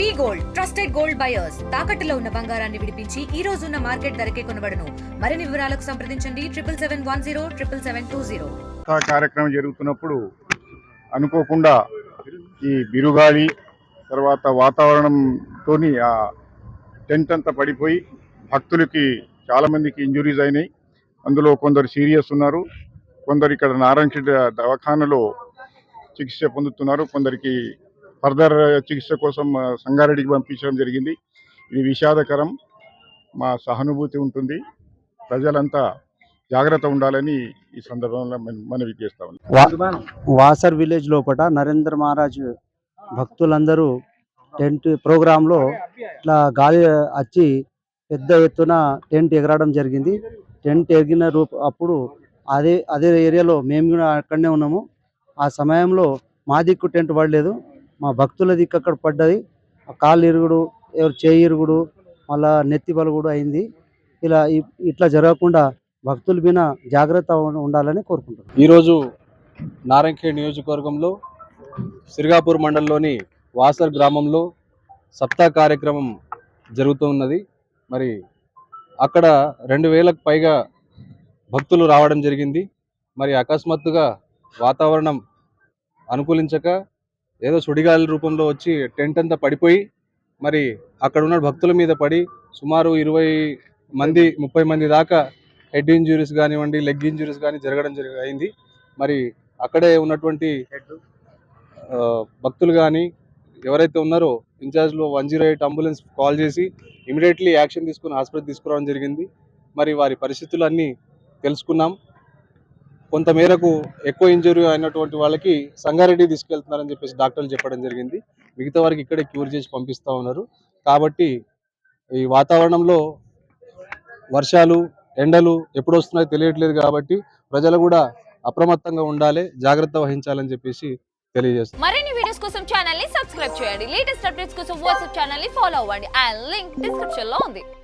We gold trusted gold buyers. తాకట్టులో ఉన్న బంగారాన్ని విడిపించి ఈ రోజు ఉన్న మార్కెట్ ధరకే కొనబడను. మరిన్ని వివరాలకు సంప్రదించండి. Triple seven one zero triple seven two zero. కార్యక్రమం జరుగుతున్నప్పుడు అనుకోకుండా ఈ బిరుగాలి తర్వాత వాతావరణంతో ఆ టెంట్ అంతా పడిపోయి భక్తులకి చాలా మందికి ఇంజురీస్ అయినాయి. అందులో కొందరు సీరియస్ ఉన్నారు. కొందరు ఇక్కడ నారాయణ దవాఖానలో చికిత్స పొందుతున్నారు. కొందరికి ఫర్దర్ చికిత్స కోసం సంగారెడ్డికి పంపించడం జరిగింది. ఇది విషాదకరం. మా సహానుభూతి ఉంటుంది. ప్రజలంతా జాగ్రత్త ఉండాలని ఈ సందర్భంలో మన- మనవి చేస్తా వాసర్ విలేజ్ లోపల నరేంద్ర మహారాజ్ భక్తులందరూ టెంట్ ప్రోగ్రాంలో ఇట్లా గాలి వచ్చి పెద్ద ఎత్తున టెంట్ ఎగరడం జరిగింది. టెంట్ ఎగిన రూప అప్పుడు అదే అదే ఏరియాలో మేము కూడా అక్కడనే ఉన్నాము. ఆ సమయంలో మా దిక్కు టెంట్ పడలేదు. మా భక్తుల దిక్కు అక్కడ పడ్డది. కాళ్ళు ఇరుగుడు ఎవరు చేయి ఇరుగుడు మళ్ళా నెత్తి పలుగుడు అయింది. ఇలా ఇ- ఇట్లా జరగకుండా భక్తులు మీద జాగ్రత్త ఉండాలని కోరుకుంటున్నాను ఈరోజు నారాయణఖేడ్ నియోజకవర్గంలో సిరిగాపూర్ మండలంలోని వాసర్ గ్రామంలో సప్తా కార్యక్రమం జరుగుతున్నది మరి అక్కడ రెండు వేలకు పైగా భక్తులు రావడం జరిగింది. మరి అకస్మాత్తుగా వాతావరణం అనుకూలించక ఏదో సుడిగాలి రూపంలో వచ్చి టెంట్ అంతా పడిపోయి మరి అక్కడ ఉన్న భక్తుల మీద పడి సుమారు ఇరవై మంది ముప్పై మంది దాకా హెడ్ ఇంజురీస్ కానివ్వండి లెగ్ ఇంజురీస్ కానీ జరగడం జరిగింది మరి అక్కడే ఉన్నటువంటి భక్తులు కానీ ఎవరైతే ఉన్నారో ఇన్ఛార్జ్లో one zero eight ambulance call చేసి ఇమీడియట్లీ యాక్షన్ తీసుకుని హాస్పిటల్ తీసుకురావడం జరిగింది. మరి వారి పరిస్థితులు అన్నీ తెలుసుకున్నాం. కొంతమేరకు ఎక్కువ ఇంజరీ అయినటువంటి వాళ్ళకి సంగారెడ్డి తీసుకెళ్తున్నారని చెప్పేసి డాక్టర్లు చెప్పడం జరిగింది. మిగతా వారికి ఇక్కడే క్యూర్ చేసి పంపిస్తూ ఉన్నారు. కాబట్టి ఈ వాతావరణంలో వర్షాలు ఎండలు ఎప్పుడు వస్తున్నాయో తెలియట్లేదు కాబట్టి ప్రజలు కూడా అప్రమత్తంగా ఉండాలి జాగ్రత్త వహించాలని చెప్పేసి తెలియజేస్తున్నారు. మరిన్ని వీడియోస్ కోసం ఛానల్ని సబ్స్క్రైబ్ చేయండి. లేటెస్ట్ అప్డేట్స్ కోసం వాట్సాప్ ఛానల్ని ఫాలో అవ్వండి. అండ్ లింక్ డిస్క్రిప్షన్లో ఉంది.